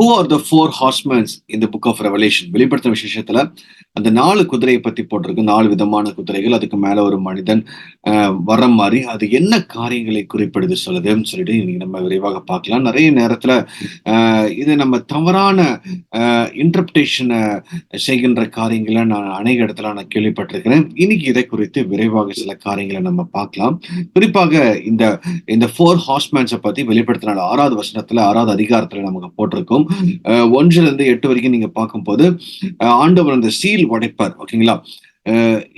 Who are the four horsemens இந்த book of revelation வெளிப்படுத்தின விசேஷத்துல அந்த நாலு குதிரையை பத்தி போட்டிருக்கு. நாலு விதமான குதிரைகள். அதுக்கு மேல ஒரு மனிதன் வர மாதிரி அது என்ன காரியங்களை குறிப்பிடுது சொல்லுதுன்னு சொல்லிட்டு இன்னைக்கு நம்ம விரைவாக பார்க்கலாம். நிறைய நேரத்துல இது நம்ம தவறான இன்டர்பிரேஷனை செய்கின்ற காரியங்களை நான் அநேக இடத்துல நான் கேள்விப்பட்டிருக்கிறேன். இன்னைக்கு இதை குறித்து விரைவாக சில காரியங்களை நம்ம பார்க்கலாம். குறிப்பாக இந்த இந்த ஃபோர் ஹார்ஸ்மேன்ஸை பத்தி வெளிப்படுத்தினால ஆறாவது வசனத்துல ஆறாவது அதிகாரத்துல நமக்கு போட்டிருக்கோம். அஹ் ஒன்றுல இருந்து எட்டு வரைக்கும் நீங்க பார்க்கும்போது ஆண்டவர் அந்த சீல் உடைப்பார் ஓகேங்களா?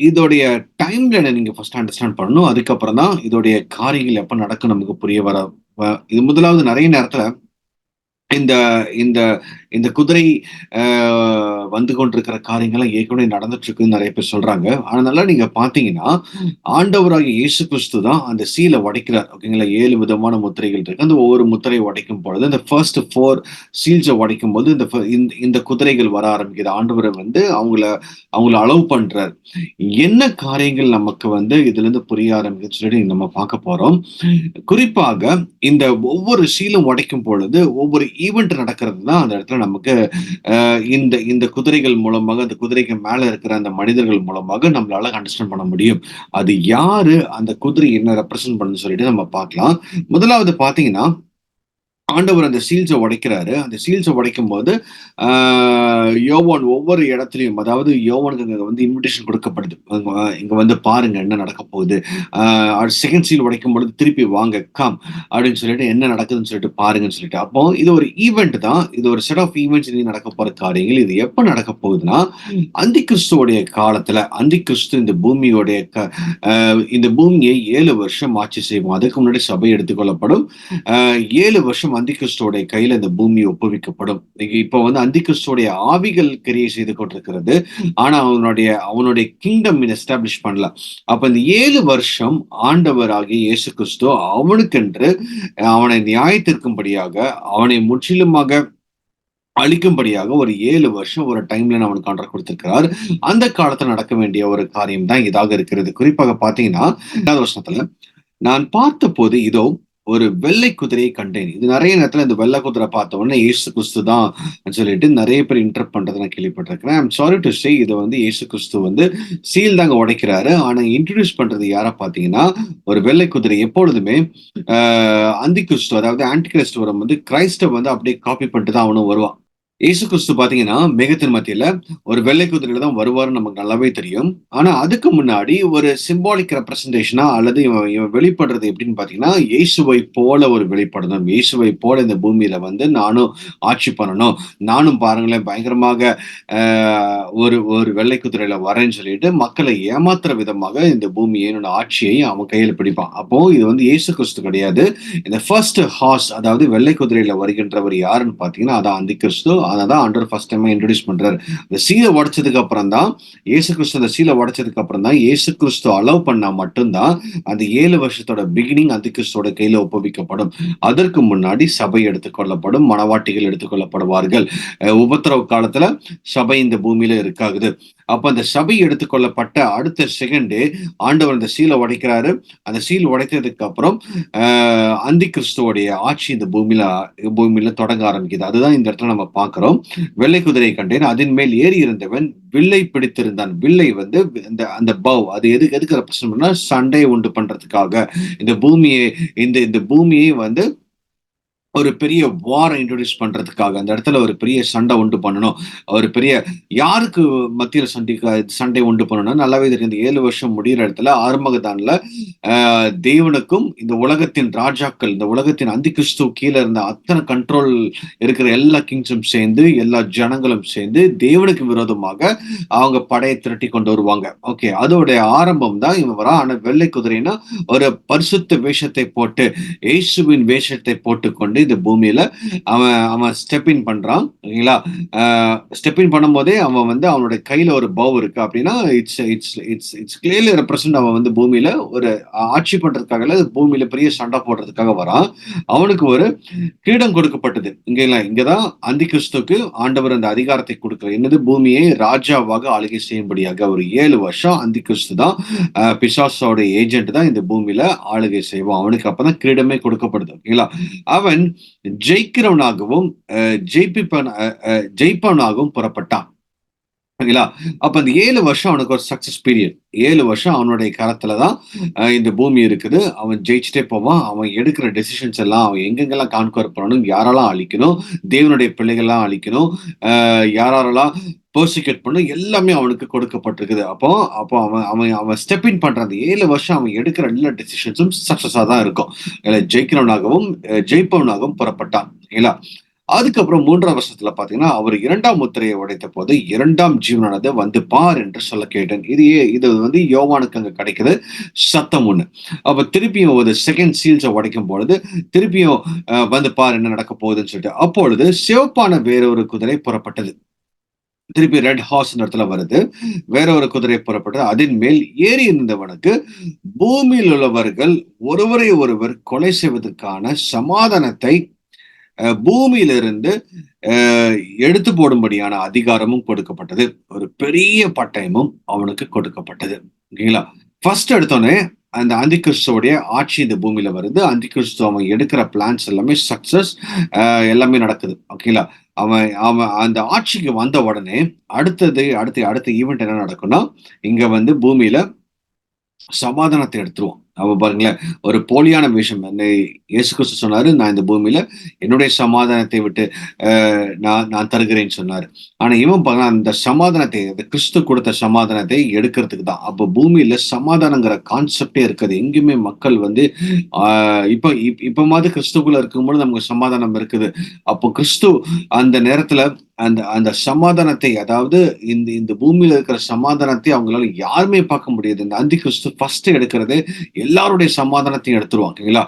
இதோடைய டைம்லைனை நீங்க ஃபர்ஸ்ட் அண்டர்ஸ்டாண்ட் பண்ணணும். அதுக்கப்புறம் தான் இதோடைய காரியங்கள் எப்ப நடக்கும் நமக்கு புரிய வர இது முதலாவது நிறைய நேரத்துல இந்த இந்த இந்த குதிரை வந்து கொண்டிருக்கிற காரியங்கள்லாம் ஏற்கனவே நடந்துட்டு இருக்குன்னு நிறைய பேர் சொல்றாங்க. அதனால நீங்க பாத்தீங்கன்னா ஆண்டவராகிய இயேசு கிறிஸ்து தான் அந்த சீலை உடைக்கிறார். ஓகேங்களா? ஏழு விதமான முத்திரைகள் இருக்கு. அந்த ஒவ்வொரு முத்திரை உடைக்கும் பொழுது இந்த ஃபர்ஸ்ட் ஃபோர் சீல்ஸை உடைக்கும் போது இந்த- இந்த குதிரைகள் வர ஆரம்பிக்குது. ஆண்டவரை வந்து அவங்கள அவங்கள அலோவ் பண்றார். என்ன காரியங்கள் நமக்கு வந்து இதுல இருந்து புரிய ஆரம்பிக்குதுன்னு சொல்லிட்டு நம்ம பார்க்க போறோம். குறிப்பாக இந்த ஒவ்வொரு சீலும் உடைக்கும் பொழுது ஒவ்வொரு ஈவெண்ட் நடக்கிறது தான் அந்த இடத்துல நமக்கு இந்த இந்த குதிரைகள் மூலமாக அந்த குதிரைக்கு மேல இருக்கிற அந்த மனிதர்கள் மூலமாக நம்மளால அண்டர்ஸ்டாண்ட் பண்ண முடியும். அது யாரு அந்த குதிரை என்ன ரெப்ரசன்ட் பண்ணுன்னு சொல்லிட்டு நம்ம பார்க்கலாம். முதலாவது பாத்தீங்கன்னா ஆண்டவர் அந்த சீல்ஸை உடைக்கிறாரு. அந்த சீல்ஸை உடைக்கும் போது யோவான் ஒவ்வொரு இடத்துலயும் அதாவது யோவானுக்கு அங்க வந்து இன்விடேஷன் கொடுக்கப்படுது. இங்க வந்து பாருங்க என்ன நடக்க போகுது. செகண்ட் சீல் உடைக்கும் பொழுது திருப்பி வாங்க கம் அப்படின்னு சொல்லிட்டு என்ன நடக்குதுன்னு சொல்லிட்டு பாருங்கன்னு சொல்லிட்டு. அப்போ இது ஒரு ஈவெண்ட் தான். இது ஒரு செட் ஆஃப் ஈவெண்ட்ஸ் இனி நடக்க போற காரியங்கள். இது எப்ப நடக்க போகுதுன்னா அந்தி கிறிஸ்துவோடைய காலத்துல அந்தி கிறிஸ்து இந்த பூமியோடைய இந்த பூமியை ஏழு வருஷம் ஆட்சி செய்வோம் அதுக்கு முன்னாடி சபை எடுத்துக்கொள்ளப்படும் ஏழு வருஷம் அந்தி கிறிஸ்துவோடைய கையில இந்த பூமி ஒப்புவிக்கப்படும். இப்ப வந்து அந்திகிறிஸ்தோடைய ஆவிகள் கிரியை செய்து கொண்டிருக்கிறது. ஆனா அவனுடைய அவனுடைய கிங்டம் எஸ்டாப்ளிஷ் பண்ணல. அப்ப இந்த ஏழு வருஷம் ஆண்டவராகிய இயேசு கிறிஸ்து அவனுக்கென்று அவனை நியாயத்திற்கும்படியாக அவனை முற்றிலுமாக அழிக்கும்படியாக ஒரு ஏழு வருஷம் ஒரு டைம்ல அவனுக்கு கான்ட்ராக்ட் கொடுத்திருக்கிறார். அந்த காலத்துல நடக்க வேண்டிய ஒரு காரியம் தான் இதாக இருக்கிறது. குறிப்பாக பாத்தீங்கன்னா வருஷத்துல நான் பார்த்த போது இதோ ஒரு வெள்ளை குதிரையை கண்டேன். இது நிறைய நேரத்துல இந்த வெள்ளை குதிரை பார்த்த உடனே இயேசு கிறிஸ்து தான் சொல்லிட்டு நிறைய பேர் இன்டர்ப் பண்றதை நான் கேள்விப்பட்டிருக்கிறேன். ஐம் சாரி டு சே இதை வந்து இயேசு கிறிஸ்து வந்து சீல் தாங்க உடைக்கிறாரு. ஆனா இன்ட்ரடியூஸ் பண்றது யாரா பாத்தீங்கன்னா ஒரு வெள்ளை குதிரை எப்பொழுதுமே அந்தி கிறிஸ்து அதாவது ஆன்டி கிறிஸ்துவரம் வந்து கிரைஸ்டவ வந்து அப்படியே காப்பி பண்ணிட்டு தான் அவனும் வருவான். இயேசு கிறிஸ்து பாத்தீங்கன்னா மேகத்தின் மத்தியில ஒரு வெள்ளை குதிரையில தான் வருவாருன்னு நமக்கு நல்லாவே தெரியும். ஆனா அதுக்கு முன்னாடி ஒரு சிம்பாலிக் ரெப்ரசன்டேஷனா அல்லது இவன் இவன் வெளிப்படுறது எப்படின்னு பாத்தீங்கன்னா இயேசுவை போல ஒரு வெளிப்படணும். இயேசுவை போல இந்த பூமியில வந்து நானும் ஆட்சி பண்ணணும். நானும் பாருங்களேன் பயங்கரமாக ஒரு ஒரு வெள்ளை குதிரையில வரேன்னு சொல்லிட்டு மக்களை ஏமாத்துற விதமாக இந்த பூமியை என்னோட ஆட்சியை அவன் கையில பிடிப்பான். அப்போ இது வந்து இயேசு கிறிஸ்து கிடையாது. இந்த ஃபர்ஸ்ட் ஹார்ஸ் அதாவது வெள்ளை குதிரையில வருகின்றவர் யாருன்னு பாத்தீங்கன்னா அதான் அந்தி கிறிஸ்து அதை தான் அண்டர் ஃபர்ஸ்ட் டைம் இன்ட்ரடியூஸ் பண்றாரு. இந்த சீலை உடைச்சதுக்கு அப்புறம் தான் இயேசு கிறிஸ்து அந்த சீலை உடைச்சதுக்கு அப்புறம் தான் ஏசு கிறிஸ்து அலோவ் பண்ணா மட்டும்தான் அந்த ஏழு வருஷத்தோட பிகினிங் அந்த கிறிஸ்துவோட கையில ஒப்புவிக்கப்படும். அதற்கு முன்னாடி சபை எடுத்துக்கொள்ளப்படும் மனவாட்டிகள் எடுத்துக்கொள்ளப்படுவார்கள் அஹ் உபத்திரவ காலத்துல சபை இந்த பூமியில இருக்காகுது. அப்ப அந்த சபை எடுத்துக்கொள்ளப்பட்ட அடுத்த செகண்டே ஆண்டவர் அந்த சீலை உடைக்கிறாரு. அந்த சீல் உடைத்ததுக்கு அப்புறம் அந்தி கிறிஸ்துவோடைய ஆட்சி இந்த பூமியில பூமியில தொடங்க ஆரம்பிக்குது. அதுதான் இந்த இடத்துல நம்ம பார்க்கிறோம். வெள்ளை குதிரை கண்டேன். அதன் மேல் ஏறி இருந்தவன் வில்லை பிடித்திருந்தான். வில்லை வந்து இந்த அந்த பவ் அது எது எதுக்கு ரெப்ரசன்ட் பண்ணா சண்டையை உண்டு பண்றதுக்காக. இந்த பூமியை இந்த இந்த பூமியை வந்து ஒரு பெரிய வாரை இன்ட்ரோடியூஸ் பண்றதுக்காக அந்த இடத்துல ஒரு பெரிய சண்டை உண்டு பண்ணணும். ஒரு பெரிய யாருக்கு மத்தியில் சண்டை சண்டை உண்டு பண்ணணும் நல்லாவே தெரியும் இந்த ஏழு வருஷம் முடிகிற இடத்துல ஆரம்பகதான்ல தேவனுக்கும் இந்த உலகத்தின் ராஜாக்கள் இந்த உலகத்தின் அந்தி கிறிஸ்து கீழே இருந்த அத்தனை கண்ட்ரோல் இருக்கிற எல்லா கிங்ஸும் சேர்ந்து எல்லா ஜனங்களும் சேர்ந்து தேவனுக்கு விரோதமாக அவங்க படையை திரட்டி கொண்டு வருவாங்க. ஓகே அதோடைய ஆரம்பம் தான் இவன் வரா ஆனால் வெள்ளை குதிரைன்னா ஒரு பரிசுத்த வேஷத்தை போட்டு இயேசுவின் வேஷத்தை போட்டுக்கொண்டு இந்த பூமியில அவன் அவன் ஸ்டெப் இன் பண்றான் ஓகேங்களா ஸ்டெப் இன் பண்ணும்போதே அவன் வந்து அவனுடைய கையில ஒரு பவ் இருக்கு. அப்படின்னா it's it's it's it's clearly represent அவன் வந்து பூமியில ஒரு ஆட்சி பண்றதுக்காக இல்ல பூமியில பெரிய சண்டை போடுறதுக்காக வரான். அவனுக்கு ஒரு கிரீடம் கொடுக்கப்பட்டது. இங்க இங்கதான் அந்தி கிறிஸ்துக்கு ஆண்டவர் அந்த அதிகாரத்தை கொடுக்கிறார். என்னது? பூமியை ராஜாவாக ஆளுகை செய்யும்படியாக ஒரு ஏழு வருஷம் அந்தி கிறிஸ்து தான் அஹ், பிசாசோட ஏஜென்ட் தான் இந்த பூமியில ஆளுகை செய்வான். அவனுக்கு அப்பதான் கிரீடமே கொடுக்கப்படுது ஓகேங்களா அவன் ஜெயிக்கிறவனாகவும் ஜெயிப்பிப்பன ஜெயிப்பவனாகவும் புறப்பட்டான். சரிங்களா? அப்ப அந்த ஏழு வருஷம் அவனுக்கு ஒரு சக்சஸ் பீரியட் ஏழு வருஷம் அவனுடைய கரத்துல தான் இந்த பூமி இருக்குது. அவன் ஜெயிச்சுட்டே போவான். அவன் எடுக்கிற டெசிஷன்ஸ் எல்லாம் அவன் எங்கெங்கெல்லாம் கான்கவர் பண்ணணும் யாரெல்லாம் அழிக்கணும் தேவனுடைய பிள்ளைகள்லாம் அழிக்கணும் யாரெல்லாம் பர்சிக்யூட் பண்ண எல்லாமே அவனுக்கு கொடுக்கப்பட்டிருக்குது. அப்போ அப்போ அவன் அவன் அவன் ஸ்டெப் இன் பண்ற அந்த ஏழு வருஷம் அவன் எடுக்கிற எல்லா டெசிஷன்ஸும் சக்சஸா தான் இருக்கும். ஜெயிக்கிறவனாகவும் ஜெயிப்பவனாகவும் புறப்பட்டான். இல்லைங்களா அதுக்கப்புறம் மூன்றாம் வருஷத்துல பாத்தீங்கன்னா அவர் இரண்டாம் முத்திரையை உடைத்த போது இரண்டாம் ஜீவனானது வந்து பார் என்று சொல்ல கேட்டேன். இது இது வந்து யோவானுக்கு அங்க கிடைக்குது. சத்தம் ஒண்ணு. அப்ப திருப்பியும் ஒரு செகண்ட் சீல்ஸை உடைக்கும் பொழுது திருப்பியும் வந்து பார் என்ன நடக்க போகுதுன்னு சொல்லிட்டு அப்பொழுது சிவப்பான வேறொரு குதிரை புறப்பட்டது. திருப்பி ரெட் ஹார்ஸ் இடத்துல வருது. வேற ஒரு குதிரை புறப்பட்டு அதன் மேல் ஏறி இருந்தவனுக்கு பூமியில் உள்ளவர்கள் ஒருவரை ஒருவர் கொலை செய்வதற்கான சமாதானத்தை பூமியிலிருந்து எடுத்து போடும்படியான அதிகாரமும் கொடுக்கப்பட்டது. ஒரு பெரிய பட்டயமும் அவனுக்கு கொடுக்கப்பட்டது. ஓகேங்களா? ஃபர்ஸ்ட் எடுத்தோடனே அந்த அந்தி கிறிஸ்துவோடைய ஆட்சி இந்த பூமியில வருது. அந்தி கிறிஸ்துவ அவன் எடுக்கிற பிளான்ஸ் எல்லாமே சக்சஸ் எல்லாமே நடக்குது. ஓகேங்களா? அவன் அவன் அந்த ஆட்சிக்கு வந்த உடனே அடுத்தது அடுத்த அடுத்த ஈவெண்ட் என்ன நடக்கும்னா இங்க வந்து பூமியில சமாதானத்தை எடுத்துருவோம் அப்போ பாருங்களேன். ஒரு போலியான விஷயம் இயேசு கிறிஸ்து சொன்னாரு நான் இந்த பூமியில என்னுடைய சமாதானத்தை விட்டு நான் நான் தருகிறேன்னு சொன்னாரு. ஆனா இவன் பாருங்க அந்த சமாதானத்தை அந்த கிறிஸ்து கொடுத்த சமாதானத்தை எடுக்கிறதுக்கு தான். அப்போ பூமியில சமாதானங்கிற கான்செப்டே இருக்குது. எங்கேயுமே மக்கள் வந்து ஆஹ் இப்ப இப்ப மாதிரி கிறிஸ்துக்குள்ள இருக்கும்போது நமக்கு சமாதானம் இருக்குது. அப்போ கிறிஸ்து அந்த நேரத்துல அந்த அந்த சமாதானத்தை அதாவது இந்த இந்த பூமியில இருக்கிற சமாதானத்தை அவங்களால யாருமே பார்க்க முடியாது. இந்த அந்தி கிறிஸ்து ஃபர்ஸ்ட் எடுக்கிறது எல்லாருடைய சமாதானத்தையும் எடுத்துருவாங்க ஓகேங்களா?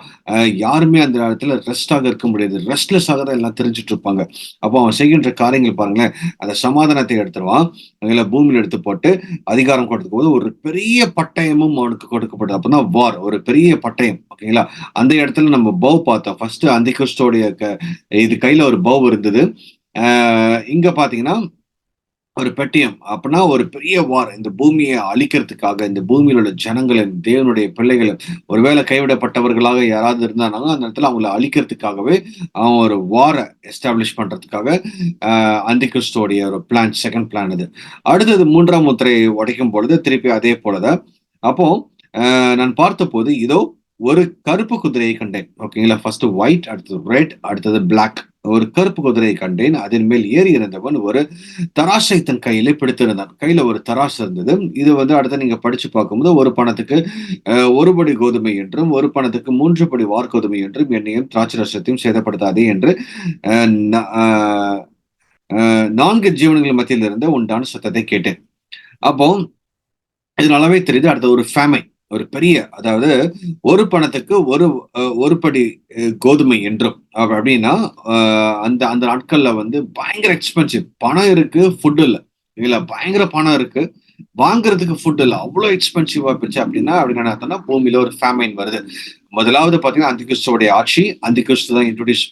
யாருமே அந்த இடத்துல ரெஸ்டாக இருக்க முடியாது. ரெஸ்ட்லெஸ் ஆக தான் எல்லாம் தெரிஞ்சுட்டு இருப்பாங்க. அப்போ அவன் செய்கின்ற காரியங்கள் பாருங்களேன் அந்த சமாதானத்தை எடுத்துருவான் அதில் பூமியில் எடுத்து போட்டு அதிகாரம் கொடுத்துக்கும் போது ஒரு பெரிய பட்டயமும் அவனுக்கு கொடுக்கப்படுது. அப்பதான் வார் ஒரு பெரிய பட்டயம் ஓகேங்களா? அந்த இடத்துல நம்ம பவ் பார்த்தோம். ஃபர்ஸ்ட் அந்த கிறிஸ்டோடைய இது கையில ஒரு பவ் இருந்தது. இங்க பாத்தீங்கன்னா ஒரு பெட்டியம் அப்படின்னா ஒரு பெரிய வார் இந்த பூமியை அழிக்கிறதுக்காக இந்த பூமியில் உள்ள ஜனங்களின் தேவனுடைய பிள்ளைகளும் ஒருவேளை கைவிடப்பட்டவர்களாக யாராவது இருந்தாங்கன்னா அந்த இடத்துல அவங்களை அழிக்கிறதுக்காகவே அவன் ஒரு வாரை எஸ்டாப்ளிஷ் பண்றதுக்காக அந்தி கிறிஸ்டோடைய ஒரு பிளான் செகண்ட் பிளான் இது. அடுத்தது மூன்றாம் முத்திரை உடைக்கும் பொழுது திருப்பி அதே போலதான். அப்போ நான் பார்த்த போது இதோ ஒரு கருப்பு குதிரையை கண்டேன். ஓகேங்களா ஃபர்ஸ்ட் ஒயிட் அடுத்தது ரெட் அடுத்தது பிளாக் ஒரு கருப்பு குதிரையை கண்டேன். அதன் மேல் ஏறி இருந்தவன் ஒரு தராசை தன் கையில பிடித்திருந்தான். கையில ஒரு தராசு இருந்தது. இது வந்து அடுத்து நீங்க படிச்சு பார்க்கும்போது ஒரு பணத்துக்கு ஒரு படி கோதுமை என்றும் ஒரு பணத்துக்கு மூன்று படி வார்கோதுமை என்றும் என்னையும் திராட்சை ரசத்தையும் சேதப்படுத்தாதே என்று நான்கு ஜீவனங்கள் மத்தியில் இருந்த உண்டான சத்தத்தை கேட்டேன். அப்போ இதனாலவே தெரியுது. அடுத்த ஒரு ஃபேமை ஒரு பெரிய அதாவது ஒரு பணத்துக்கு ஒரு ஒரு படி கோதுமை என்றும். அப்படின்னா அந்த அந்த நாட்கள்ல வந்து பயங்கர எக்ஸ்பென்சிவ் பணம் இருக்கு ஃபுட் இல்லை. இல்ல பயங்கர பணம் இருக்கு. வாங்குறதுக்கு ஃபுட் இல்லை. அவ்வளோ எக்ஸ்பென்சிவா போச்சு அப்படின்னா அப்படின்னு என்ன பூமியில ஒரு ஃபேமைன் வருது. முதலாவது பாத்தீங்கன்னா அந்த ஆட்சி. அந்த தான் இன்ட்ரோடியூஸ்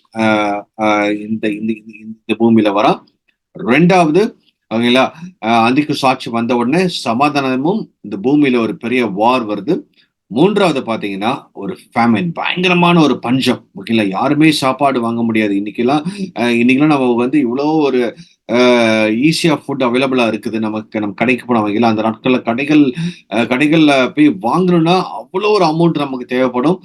இந்த இந்த பூமியில வரா ரெண்டாவது அவங்களா அந்திக்கு சாட்சி வந்த உடனே சமாதானமும் இந்த பூமியில ஒரு பெரிய வார் வருது. மூன்றாவது பாத்தீங்கன்னா ஒரு ஃபேமின் பயங்கரமான ஒரு பஞ்சம். ஓகேங்களா யாருமே சாப்பாடு வாங்க முடியாது. இன்னைக்கெல்லாம் இன்னைக்கெல்லாம் நம்ம வந்து இவ்வளோ ஒரு ஈஸியா ஃபுட் அவைலபிளா இருக்குது. நமக்கு நம்ம கடைக்கு போனவங்க அந்த நாட்கள்ல கடைகள் கடைகள்ல போய் வாங்கணும்னா அவ்வளோ ஒரு அமௌண்ட் நமக்கு தேவைப்படும்.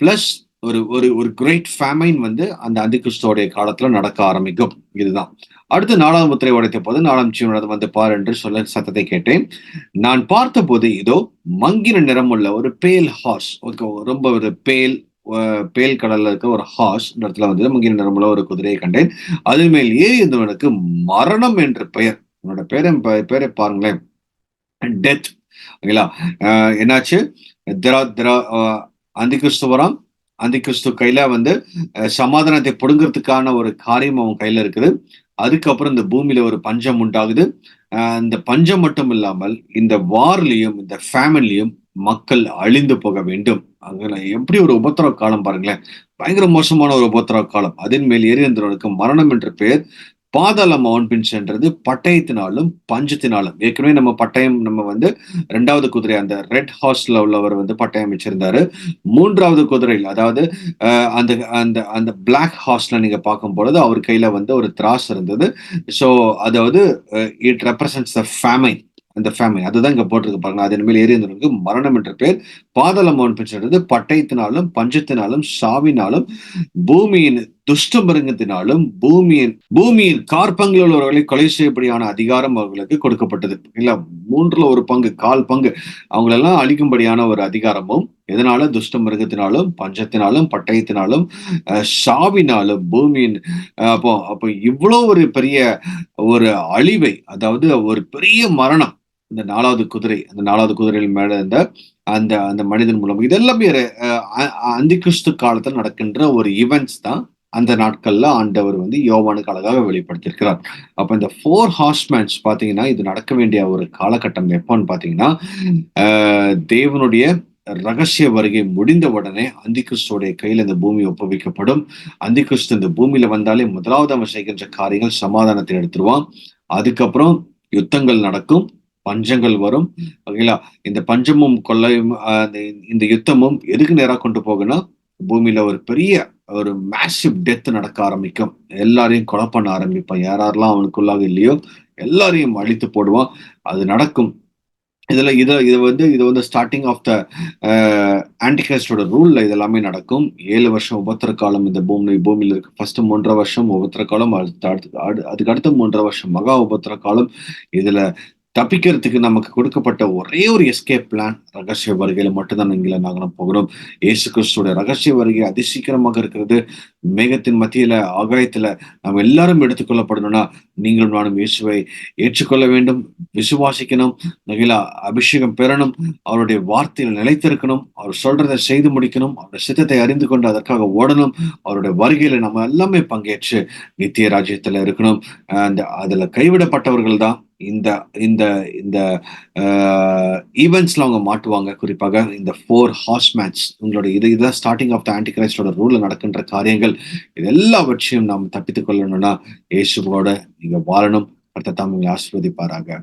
பிளஸ் ஒரு ஒரு ஒரு கிரேட் ஃபேமைன் வந்து அந்த அந்திகிறிஸ்தோடைய காலத்துல நடக்க ஆரம்பிக்கும். இதுதான். அடுத்து நாலாம் முத்திரை உடைத்த போது நாலாம் ஜீவனது வந்து பார் என்று சொல்ல சத்தத்தை கேட்டேன். நான் பார்த்த போது இதோ மங்கின நிறம் உள்ள ஒரு பேல் ஹார்ஸ் ரொம்ப ஒரு பேல் பேல் கடல்ல இருக்க ஒரு ஹார்ஸ் இந்த இடத்துல வந்து மங்கின நிறமுள்ள ஒரு குதிரையை கண்டேன். அது மேல் ஏறி இருந்தவனுக்கு மரணம் என்று பெயர். உன்னோட பேரை பேரை பாருங்களேன். டெத் ஓகேங்களா? என்னாச்சு? திரா திரா அந்தி கிறிஸ்துவராம் அந்தி கிறிஸ்து கையில வந்து சமாதானத்தை பிடுங்கிறதுக்கான ஒரு காரியம் அவன் கையில இருக்குது. அதுக்கப்புறம் இந்த பூமியில ஒரு பஞ்சம் உண்டாகுது. இந்த பஞ்சம் மட்டும் இல்லாமல் இந்த வார்லயும் இந்த ஃபேமிலியும் மக்கள் அழிந்து போக வேண்டும். அங்க எப்படி ஒரு உபத்திரவ காலம் பாருங்களேன். பயங்கர மோசமான ஒரு உபத்திரவ காலம். அதன் மேல் எரிந்தவனுக்கு மரணம் என்ற பெயர் பாதாள மவுண்பின்ஸ்ன்றது பட்டயத்தினாலும் பஞ்சத்தினாலும். ஏற்கனவே நம்ம பட்டயம் நம்ம வந்து ரெண்டாவது குதிரை அந்த ரெட் ஹார்ஸ்ல உள்ளவர் வந்து பட்டயம் வச்சிருந்தாரு மூன்றாவது குதிரையில் அதாவது அந்த அந்த அந்த பிளாக் ஹார்ஸ்ல நீங்க பார்க்கும் பொழுது அவர் கையில வந்து ஒரு திராஸ் இருந்தது. ஸோ அதாவது இட் ரெப்ரசன்ட்ஸ் த ஃபேமைன் அந்த ஃபேமிலி அதுதான் இங்க போட்டிருக்கு பாருங்க. அதன் மேல் ஏறி இருந்தவருக்கு மரணம் என்ற பேர். பாதாள மவுண்பின்ஸ்ன்றது பட்டயத்தினாலும் பஞ்சத்தினாலும் சாவினாலும் பூமியின் துஷ்ட மிருகத்தினாலும் பூமியின் பூமியின் கார்பங்கில் உள்ளவர்களை கொலை செய்யப்படியான அதிகாரம் அவர்களுக்கு கொடுக்கப்பட்டது. இல்ல மூன்றுல ஒரு பங்கு கால் பங்கு அவங்களெல்லாம் அழிக்கும்படியான ஒரு அதிகாரமும் எதனால? துஷ்ட மிருகத்தினாலும் பஞ்சத்தினாலும் பட்டயத்தினாலும் அஹ், சாவினாலும் பூமியின் அஹ், அப்போ அப்போ இவ்வளோ ஒரு பெரிய ஒரு அழிவை அதாவது ஒரு பெரிய மரணம் இந்த நாலாவது குதிரை அந்த நாலாவது குதிரையில் மேல இருந்த அந்த அந்த மனிதன் மூலம் இதெல்லாமே அஹ், கிறிஸ்து காலத்தில் நடக்கின்ற ஒரு ஈவெண்ட்ஸ் தான் அந்த நாட்கள்ல ஆண்டவர் வந்து யோவானுக்கு அழகாக வெளிப்படுத்தியிருக்கிறார். அப்ப இந்த ஃபோர் ஹார்ஸ்மேன்ஸ் பாத்தீங்கன்னா இது நடக்க வேண்டிய ஒரு காலகட்டம் எப்போன்னு பாத்தீங்கன்னா ஆஹ் தேவனுடைய ரகசிய வருகை முடிந்த உடனே அந்திகிறிஸ்துடைய கையில் இந்த பூமி ஒப்புவிக்கப்படும். அந்திகிறிஸ்து இந்த பூமியில வந்தாலே முதலாவது அவன் செய்கின்ற காரியங்கள் சமாதானத்தை எடுத்துருவான். அதுக்கப்புறம் யுத்தங்கள் நடக்கும் பஞ்சங்கள் வரும். ஓகேங்களா? இந்த பஞ்சமும் கொள்ளையும் இந்த- இந்த யுத்தமும் எதுக்கு நேராக கொண்டு போகுன்னா பூமியில ஒரு பெரிய ஒரு மேசிவ் டெத் நடக்க ஆரம்பிக்கும். எல்லாரையும் கொலை பண்ண ஆரம்பிப்பான். யார் யாரெல்லாம் அவனுக்குள்ளாக இல்லையோ எல்லாரையும் அழித்து போடுவான். அது நடக்கும். இதுல இதை இது வந்து இது வந்து ஸ்டார்டிங் ஆஃப் த ஆன்டிகிரைஸ்டோட ரூலில் இதெல்லாமே நடக்கும். ஏழு வருஷம் உபத்திர காலம் இந்த பூமி பூமியில இருக்கு ஃபர்ஸ்ட் மூன்றரை வருஷம் உபத்திர காலம் அடுத்து அடுத்து அடு- அதுக்கு அடுத்த மூன்றரை வருஷம் மகா உபத்திர காலம். இதுல தப்பிக்கிறதுக்கு நமக்கு கொடுக்கப்பட்ட ஒரே ஒரு எஸ்கேப் பிளான் ரகசிய வருகையில மட்டும்தான் இங்கே நாங்களும் போகிறோம். ஏசு கிறிஸ்துவோட ரகசிய வருகை அதிசீக்கிரமாக இருக்கிறது. மேகத்தின் மத்தியில ஆகாயத்துல நாம் எல்லாரும் எடுத்துக்கொள்ளப்படணும்னா நீங்களும் நானும் இயேசுவை ஏற்றுக்கொள்ள வேண்டும். விசுவாசிக்கணும். நகிலா அபிஷேகம் பெறணும். அவருடைய வார்த்தையில் நிலைத்திருக்கணும். அவர் சொல்றதை செய்து முடிக்கணும். அவருடைய சித்தத்தை அறிந்து கொண்டு அதற்காக ஓடணும். அவருடைய வருகையில நம்ம எல்லாமே பங்கேற்று நித்திய ராஜ்யத்துல இருக்கணும். அந்த அதுல கைவிடப்பட்டவர்கள் தான் இந்த இந்த இந்த ஈவெண்ட்ஸ்ல அவங்க மாட்டுவாங்க. குறிப்பாக இந்த ஃபோர் ஹார்ஸ் மேட்ச் உங்களோட இது இதுதான் ஸ்டார்டிங் ஆஃப் த ஆன்டி கிரைஸ்டோட ரூல்ல நடக்கின்ற காரியங்கள். இது எல்லாவற்றையும் நாம் தப்பித்துக் கொள்ளணும்னா இயேசுவோட நீங்க வாழணும். அடுத்த தாம் உங்களை ஆசீர்வதிப்பாராக.